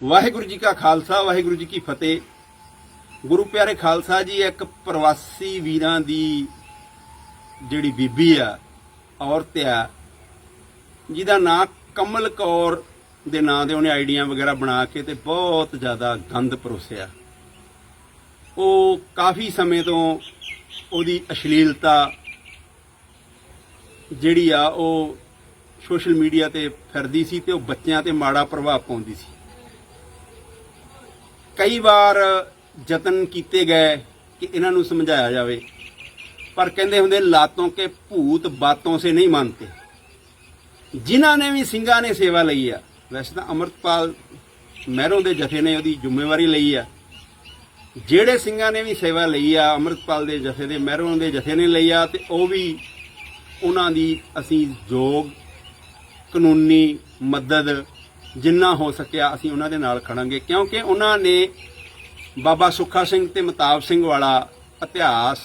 ਵਾਹਿਗੁਰੂ ਜੀ ਕਾ ਖਾਲਸਾ, ਵਾਹਿਗੁਰੂ ਜੀ ਕੀ ਫਤਿਹ। ਗੁਰੂ ਪਿਆਰੇ ਖਾਲਸਾ ਜੀ, ਇੱਕ ਪ੍ਰਵਾਸੀ ਵੀਰਾਂ ਦੀ ਜਿਹੜੀ ਬੀਬੀ ਆ, ਔਰਤ ਆ, ਜਿਹਦਾ ਨਾਂ ਕਮਲ ਕੌਰ ਦੇ ਨਾਂ ਦੇ ਉਹਨੇ ਆਈਡੀਆਂ ਵਗੈਰਾ ਬਣਾ ਕੇ ਤੇ ਬਹੁਤ ਜ਼ਿਆਦਾ ਗੰਦ ਪਰੋਸਿਆ। ਉਹ ਕਾਫੀ ਸਮੇਂ ਤੋਂ ਉਹਦੀ ਅਸ਼ਲੀਲਤਾ ਜਿਹੜੀ ਆ, ਉਹ ਸੋਸ਼ਲ ਮੀਡੀਆ ਤੇ ਫਿਰਦੀ ਸੀ ਤੇ ਉਹ ਬੱਚਿਆਂ ਤੇ ਮਾੜਾ ਪ੍ਰਭਾਵ ਪਾਉਂਦੀ ਸੀ। ਕਈ ਵਾਰ ਯਤਨ ਕੀਤੇ ਗਏ ਕਿ ਇਹਨਾਂ ਨੂੰ ਸਮਝਾਇਆ ਜਾਵੇ, ਪਰ ਕਹਿੰਦੇ ਹੁੰਦੇ, ਲਾਤੋਂ ਕੇ ਭੂਤ ਬਾਤੋਂ ਸੇ ਨਹੀਂ ਮੰਨਤੇ। ਜਿਨ੍ਹਾਂ ਨੇ ਵੀ ਸਿੰਘਾਂ ਨੇ ਸੇਵਾ ਲਈ ਆ, ਵੈਸੇ ਤਾਂ ਅਮਰਤਪਾਲ ਮਹਿਰੋਂ ਦੇ ਜਥੇ ਨੇ ਉਹਦੀ ਜ਼ਿੰਮੇਵਾਰੀ ਲਈ ਆ। ਜਿਹੜੇ ਸਿੰਘਾਂ ਨੇ ਵੀ ਸੇਵਾ ਲਈ ਆ, ਅਮਰਤਪਾਲ ਦੇ ਜਥੇ ਦੇ, ਮਹਿਰੋਂ ਦੇ ਜਥੇ ਨੇ ਲਈ ਆ, ਤੇ ਉਹ ਵੀ ਉਹਨਾਂ ਦੀ ਅਸੀਂ ਯੋਗ ਕਾਨੂੰਨੀ ਮਦਦ ਜਿੰਨਾ ਹੋ ਸਕਿਆ ਅਸੀਂ ਉਹਨਾਂ ਦੇ ਨਾਲ ਖੜਾਂਗੇ, ਕਿਉਂਕਿ ਉਹਨਾਂ ਨੇ ਬਾਬਾ ਸੁੱਖਾ ਸਿੰਘ ਤੇ ਮਤਾਬ ਸਿੰਘ ਵਾਲਾ ਇਤਿਹਾਸ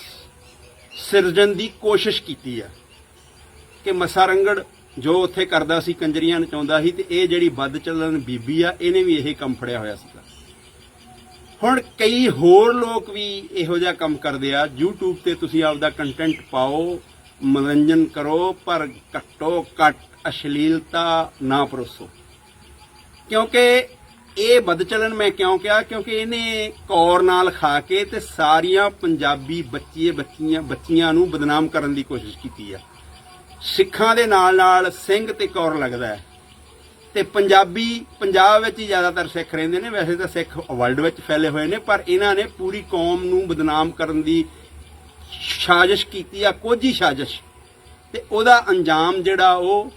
ਸਿਰਜਣ ਦੀ ਕੋਸ਼ਿਸ਼ ਕੀਤੀ ਆ ਕਿ ਮਸਾਰੰਗੜ ਜੋ ਉੱਥੇ ਕਰਦਾ ਸੀ, ਕੰਜਰੀਆਂ ਨਚਾਉਂਦਾ ਸੀ ਤੇ ਇਹ ਜਿਹੜੀ ਵੱਧ ਚੱਲਣ ਬੀਬੀ ਆ, ਇਹਨੇ ਵੀ ਇਹ ਕੰਮ ਫੜਿਆ ਹੋਇਆ ਸੀਗਾ। ਹੁਣ ਕਈ ਹੋਰ ਲੋਕ ਵੀ ਇਹੋ ਜਿਹਾ ਕੰਮ ਕਰਦੇ ਆ, YouTube ਤੇ ਤੁਸੀਂ ਆਪਦਾ ਕੰਟੈਂਟ ਪਾਓ, ਮਨੋਰੰਜਨ ਕਰੋ, ਪਰ ਘੱਟੋ ਘੱਟ ਅਸ਼ਲੀਲਤਾ ਨਾ ਪਰੋਸੋ। ਕਿਉਂਕਿ ਇਹ ਬਦਚਲਨ ਮੈਂ ਕਿਉਂ ਕਿਹਾ? ਕਿਉਂਕਿ ਇਹਨੇ ਕੌਰ ਨਾਲ ਖਾ ਕੇ ਤੇ ਸਾਰੀਆਂ ਪੰਜਾਬੀ ਬੱਚੀਏ ਬੱਚੀਆਂ ਬੱਚੀਆਂ ਨੂੰ ਬਦਨਾਮ ਕਰਨ ਦੀ ਕੋਸ਼ਿਸ਼ ਕੀਤੀ ਆ। ਸਿੱਖਾਂ ਦੇ ਨਾਲ ਨਾਲ ਸਿੰਘ ਤੇ ਕੌਰ ਲੱਗਦਾ ਹੈ। ਤੇ ਪੰਜਾਬੀ ਪੰਜਾਬ ਵਿੱਚ ਹੀ ਜ਼ਿਆਦਾਤਰ ਸਿੱਖ ਰਹਿੰਦੇ ਨੇ। ਵੈਸੇ ਤਾਂ ਸਿੱਖ ਵਰਲਡ ਵਿੱਚ ਫੈਲੇ ਹੋਏ ਨੇ, ਪਰ ਇਹਨਾਂ ਨੇ ਪੂਰੀ ਕੌਮ ਨੂੰ ਬਦਨਾਮ ਕਰਨ ਦੀ ਸਾਜ਼ਿਸ਼ ਕੀਤੀ ਆ, ਕੋਝੀ ਸਾਜ਼ਿਸ਼। ਤੇ ਉਹਦਾ ਅੰਜਾਮ ਜਿਹੜਾ ਉਹ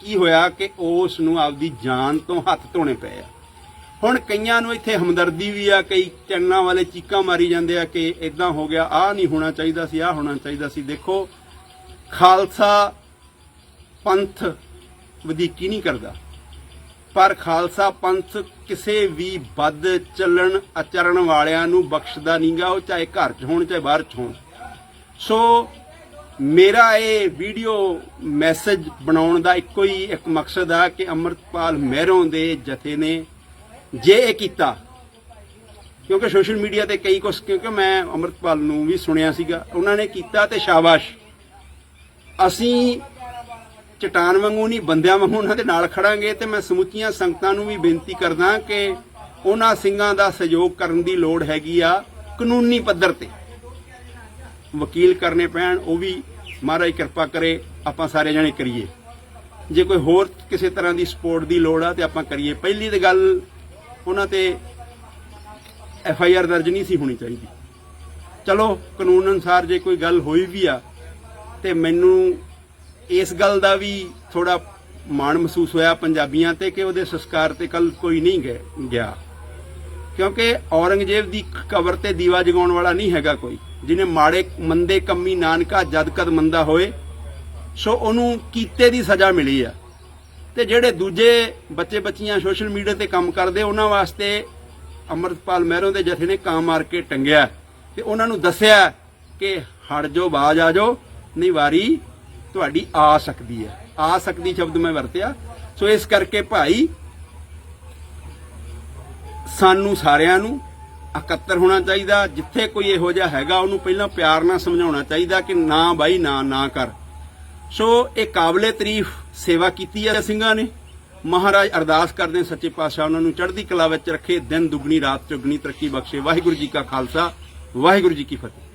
ਕੀ ਹੋਇਆ ਕਿ ਉਸ ਨੂੰ ਆਪਦੀ ਜਾਨ ਤੋਂ ਹੱਥ ਧੋਣੇ ਪਏ ਆ। ਹੁਣ ਕਈਆਂ ਨੂੰ ਇੱਥੇ ਹਮਦਰਦੀ ਵੀ ਆ, ਕਈ ਚੰਨਾਂ ਵਾਲੇ ਚੀਕਾਂ ਮਾਰੀ ਜਾਂਦੇ ਆ ਕਿ ਇਦਾਂ ਹੋ ਗਿਆ, ਆਹ ਨਹੀਂ ਹੋਣਾ ਚਾਹੀਦਾ ਸੀ, ਆਹ ਹੋਣਾ ਚਾਹੀਦਾ ਸੀ। ਦੇਖੋ, ਖਾਲਸਾ ਪੰਥ ਵਧੀਕੀ ਨਹੀਂ ਕਰਦਾ। ਪਰ ਖਾਲਸਾ ਪੰਥ ਕਿਸੇ ਵੀ ਵੱਧ ਚੱਲਣ ਅਚਰਨ ਵਾਲਿਆਂ ਨੂੰ ਬਖਸ਼ਦਾ ਨਹੀਂਗਾ ਉਹ ਚਾਹੇ ਘਰ 'ਚ ਹੋਣ, ਚਾਹੇ ਬਾਹਰ 'ਚ ਹੋਣ। ਸੋ ਮੇਰਾ ਇਹ ਵੀਡੀਓ ਮੈਸੇਜ ਬਣਾਉਣ ਦਾ ਇੱਕੋ ਹੀ ਇੱਕ ਮਕਸਦ ਆ ਕਿ ਅਮਰਤਪਾਲ ਮਹਿਰੋਂ ਦੇ ਜਥੇ ਨੇ ਜੇ ਇਹ ਕੀਤਾ, ਕਿਉਂਕਿ ਸੋਸ਼ਲ ਮੀਡੀਆ ਤੇ ਕਈ ਕੁਛ, ਕਿਉਂਕਿ ਮੈਂ ਅਮਰਤਪਾਲ ਨੂੰ ਵੀ ਸੁਣਿਆ ਸੀਗਾ, ਉਹਨਾਂ ਨੇ ਕੀਤਾ ਤੇ ਸ਼ਾਬਾਸ਼। ਅਸੀਂ ਚਟਾਨ ਵਾਂਗੂ ਨਹੀਂ, ਬੰਦਿਆਂ ਵਾਂਗੂ ਉਹਨਾਂ ਦੇ ਨਾਲ ਖੜਾਂਗੇ ਤੇ ਮੈਂ ਸਮੁੱਚੀਆਂ ਸੰਗਤਾਂ ਨੂੰ ਵੀ ਬੇਨਤੀ ਕਰਦਾ ਕਿ ਉਹਨਾਂ ਸਿੰਘਾਂ ਦਾ ਸਹਿਯੋਗ ਕਰਨ ਦੀ ਲੋੜ ਹੈਗੀ ਆ ਕਾਨੂੰਨੀ ਪੱਧਰ ਤੇ। ਵਕੀਲ ਕਰਨੇ ਪੈਣ, ਉਹ ਵੀ ਮਹਾਰਾਜ ਕਿਰਪਾ ਕਰੇ, ਆਪਾਂ ਸਾਰੇ ਜਣੇ ਕਰੀਏ। ਜੇ ਕੋਈ ਹੋਰ ਕਿਸੇ ਤਰ੍ਹਾਂ ਦੀ ਸਪੋਰਟ ਦੀ ਲੋੜ ਆ ਤੇ ਆਪਾਂ ਕਰੀਏ। ਪਹਿਲੀ ਤੇ ਗੱਲ, ਉਹਨਾਂ ਤੇ ਐਫ ਆਈ ਆਰ ਦਰਜ ਨਹੀਂ ਸੀ ਹੋਣੀ ਚਾਹੀਦੀ। ਚਲੋ, ਕਾਨੂੰਨ ਅਨੁਸਾਰ ਜੇ ਕੋਈ ਗੱਲ ਹੋਈ ਵੀ ਆ, ਤੇ ਮੈਨੂੰ ਇਸ ਗੱਲ ਦਾ ਵੀ ਥੋੜਾ ਮਾਣ ਮਹਿਸੂਸ ਹੋਇਆ ਪੰਜਾਬੀਆਂ ਤੇ ਕਿ ਉਹਦੇ ਸੰਸਕਾਰ ਤੇ ਕੱਲ ਕੋਈ ਨਹੀਂ ਗਏ- ਗਿਆ। ਕਿਉਂਕਿ ਔਰੰਗਜ਼ੇਬ ਦੀ ਕਬਰ ਤੇ ਦੀਵਾ ਜਗਾਉਣ ਵਾਲਾ ਨਹੀਂ ਹੈਗਾ ਕੋਈ। ਜਿਹਨੇ ਮਾੜੇ ਮੰਦੇ ਕੰਮੀ ਨਾਨਕਾ ਜਦ ਕਦ ਮੰਦਾ ਹੋਏ, ਸੋ ਉਹਨੂੰ ਕੀਤੇ ਦੀ ਸਜ਼ਾ ਮਿਲੀ ਆ। ਤੇ ਜਿਹੜੇ ਦੂਜੇ ਬੱਚੇ ਬੱਚੀਆਂ ਸੋਸ਼ਲ ਮੀਡੀਆ ਤੇ ਕੰਮ ਕਰਦੇ, ਉਹਨਾਂ ਵਾਸਤੇ ਅਮਰਤਪਾਲ ਮਹਿਰੋਂ ਦੇ ਜਥੇ ਨੇ ਕਾਂ ਮਾਰ ਕੇ ਟੰਗਿਆ। ਤੇ ਉਹਨਾਂ ਨੂੰ ਦੱਸਿਆ ਕਿ ਹਟ ਜੋ ਬਾਜ ਆ ਜਾਓ, ਨਹੀਂ ਵਾਰੀ ਤੁਹਾਡੀ ਆ ਸਕਦੀ ਹੈ। ਆ ਸਕਦੀ ਸ਼ਬਦ ਮੈਂ ਵਰਤਿਆ। ਸੋ ਇਸ ਕਰਕੇ ਭਾਈ, ਸਾਨੂੰ ਸਾਰਿਆਂ ਨੂੰ ਇਕੱਤਰ ਹੋਣਾ ਚਾਹੀਦਾ, ਜਿੱਥੇ ਕੋਈ ਇਹੋ ਜਿਹਾ ਹੈਗਾ, ਉਹਨੂੰ ਪਹਿਲਾਂ ਪਿਆਰ ਨਾਲ ਸਮਝਾਉਣਾ ਚਾਹੀਦਾ ਕਿ ਨਾ ਬਾਈ, ਨਾ ਨਾ ਕਰ। ਸੋ ਇਹ ਕਾਬਲੇ ਤਾਰੀਫ ਸੇਵਾ ਕੀਤੀ ਹੈ ਸਿੰਘਾਂ ਨੇ। ਮਹਾਰਾਜ ਅਰਦਾਸ ਕਰਦੇ ਸੱਚੇ ਪਾਤਸ਼ਾਹ ਉਹਨਾਂ ਨੂੰ ਚੜ੍ਹਦੀ ਕਲਾ ਵਿੱਚ ਰੱਖੇ। ਦਿਨ ਦੁਗਣੀ, ਰਾਤ ਚੁਗਣੀ, ਤਰੱਕੀ ਬਖਸ਼ੇ। ਵਾਹਿਗੁਰੂ ਜੀ ਕਾ ਖਾਲਸਾ, ਵਾਹਿਗੁਰੂ ਜੀ ਕੀ ਫਤਿਹ।